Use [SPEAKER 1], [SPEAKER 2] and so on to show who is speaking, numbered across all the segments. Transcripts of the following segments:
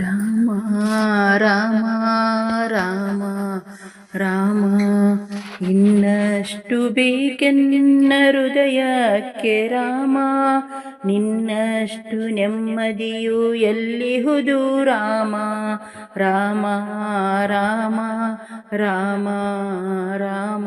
[SPEAKER 1] ರಾಮ ರಾಮ ರಾಮ ರಾಮ. ಇನ್ನಷ್ಟು ನಿನ್ನ ಹೃದಯಕ್ಕೆ ರಾಮ. ನಿನ್ನಷ್ಟು ನೆಮ್ಮದಿಯು ಎಲ್ಲಿಹುದು ರಾಮ? ರಾಮ ರಾಮ ರಾಮ ರಾಮ.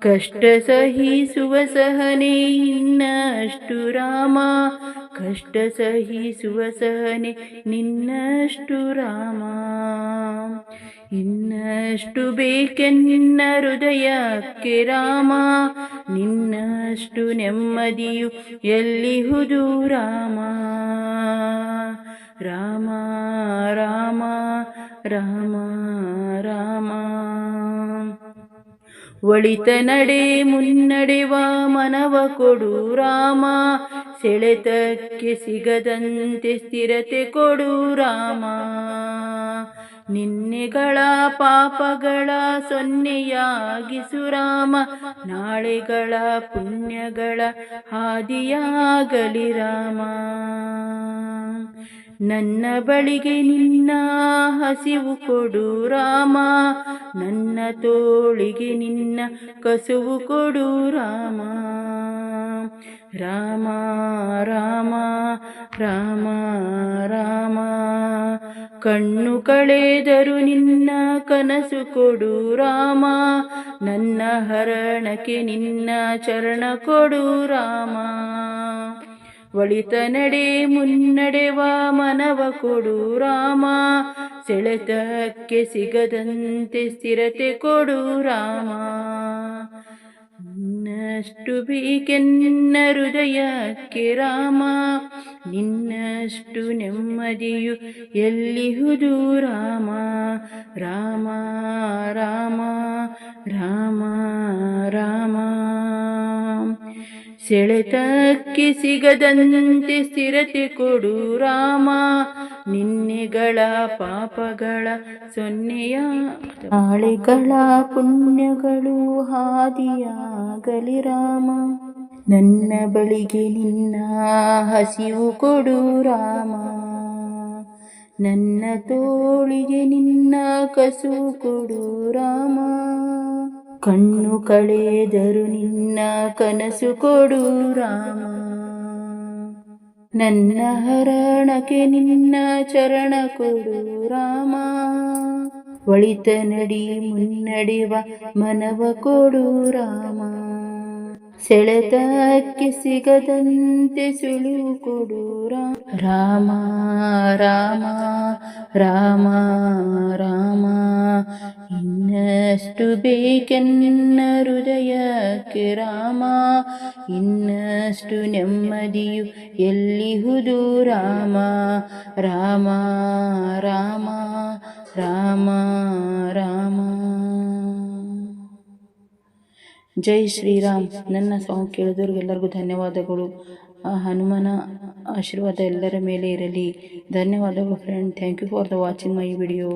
[SPEAKER 1] ಕಷ್ಟ ಸಹಿಸುವ ಸಹನೆ ನಿನ್ನಷ್ಟು ರಾಮ. ಕಷ್ಟ ಸಹಿಸುವ ಸಹನೆ ನಿನ್ನಷ್ಟು ರಾಮ. ಇನ್ನಷ್ಟು ನಿನ್ನ ಹೃದಯಕ್ಕೆ ರಾಮ. ನಿನ್ನಷ್ಟು ನೆಮ್ಮದಿಯು ಎಲ್ಲಿಹುದು ರಾಮ. ರಾಮ ರಾಮ ರಾಮ ರಾಮ. ಒಳಿತ ನಡೆ, ಮುನ್ನಡೆವ ಮನವ ಕೊಡು ರಾಮ. ಸೆಳೆತಕ್ಕೆ ಸಿಗದಂತೆ ಸ್ಥಿರತೆ ಕೊಡು ರಾಮ. ನಿನ್ನೆಗಳ ಪಾಪಗಳ ಸೊನ್ನೆಯಾಗಿಸು ರಾಮ. ನಾಳೆಗಳ ಪುಣ್ಯಗಳ ಹಾದಿಯಾಗಲಿ ರಾಮ. ನನ್ನ ಬಳಿಗೆ ನಿನ್ನ ಹಸಿವು ಕೊಡು ರಾಮ. ನನ್ನ ತೋಳಿಗೆ ನಿನ್ನ ಕಸುವು ಕೊಡು ರಾಮ. ರಾಮ ರಾಮ ರಾಮ ರಾಮ. ಕಣ್ಣು ಕಳೆದರು ನಿನ್ನ ಕನಸು ಕೊಡು ರಾಮ. ನನ್ನ ಹರಣಕ್ಕೆ ನಿನ್ನ ಚರಣ ಕೊಡು ರಾಮ. ಒಳಿತ ನಡೆ, ಮುನ್ನಡೆವ ಮನವ ಕೊಡು ರಾಮ. ಸೆಳೆತಕ್ಕೆ ಸಿಗದಂತೆ ಸ್ಥಿರತೆ ಕೊಡು ರಾಮ. ನಿನ್ನಷ್ಟು ಬೇಕೆನ್ನ ಹೃದಯಕ್ಕೆ ರಾಮ. ನಿನ್ನಷ್ಟು ನೆಮ್ಮದಿಯು ಎಲ್ಲಿಹುದು ರಾಮ ರಾಮ. ರಾಮ ರಾಮ ರಾಮ. ಸೆಳೆತಕ್ಕೆ ಸಿಗದಂತೆ ಸ್ಥಿರತೆ ಕೊಡು ರಾಮ. ನಿನ್ನೆಗಳ ಪಾಪಗಳ ಸೊನ್ನೆಯ ನಾಳೆಗಳ ಪುಣ್ಯಗಳು ಹಾದಿಯಾಗಲಿ ರಾಮ. ನನ್ನ ಬಳಿಗೆ ನಿನ್ನ ಹಸಿವು ಕೊಡು ರಾಮ. ನನ್ನ ತೋಳಿಗೆ ನಿನ್ನ ಕಸು ಕೊಡು ರಾಮ. ಕಣ್ಣು ಕಳೆದರು ನಿನ್ನ ಕನಸು ಕೊಡು ರಾಮ. ನನ್ನ ಹರಣಕ್ಕೆ ನಿನ್ನ ಚರಣ ಕೊಡು ರಾಮ. ಒಳಿತ ನಡಿ, ಮುನ್ನಡೆವ ಮನವ ಕೊಡು ರಾಮ. ಸೆಳೆತಕ್ಕೆ ಸಿಗದಂತೆ ಸುಳಿವು ಕೊಡು ರಾಮ. ರಾಮ ರಾಮ ರಾಮ ಇನ್ನಷ್ಟು ಬೇಕೆನ್ನ ಹೃದಯಕ್ಕೆ ರಾಮ. ಇನ್ನಷ್ಟು ನೆಮ್ಮದಿಯು ಎಲ್ಲಿಹುದು ರಾಮ? ರಾಮ ರಾಮ ರಾಮ ರಾಮ. ಜೈ ಶ್ರೀರಾಮ್. ನನ್ನ ಸಾಂಗ್ ಕೇಳಿದವ್ರಿಗೆಲ್ಲರಿಗೂ ಧನ್ಯವಾದಗಳು. ಆ ಹನುಮನ ಆಶೀರ್ವಾದ ಎಲ್ಲರ ಮೇಲೆ ಇರಲಿ. ಧನ್ಯವಾದಗಳು friend thank you for the watching my video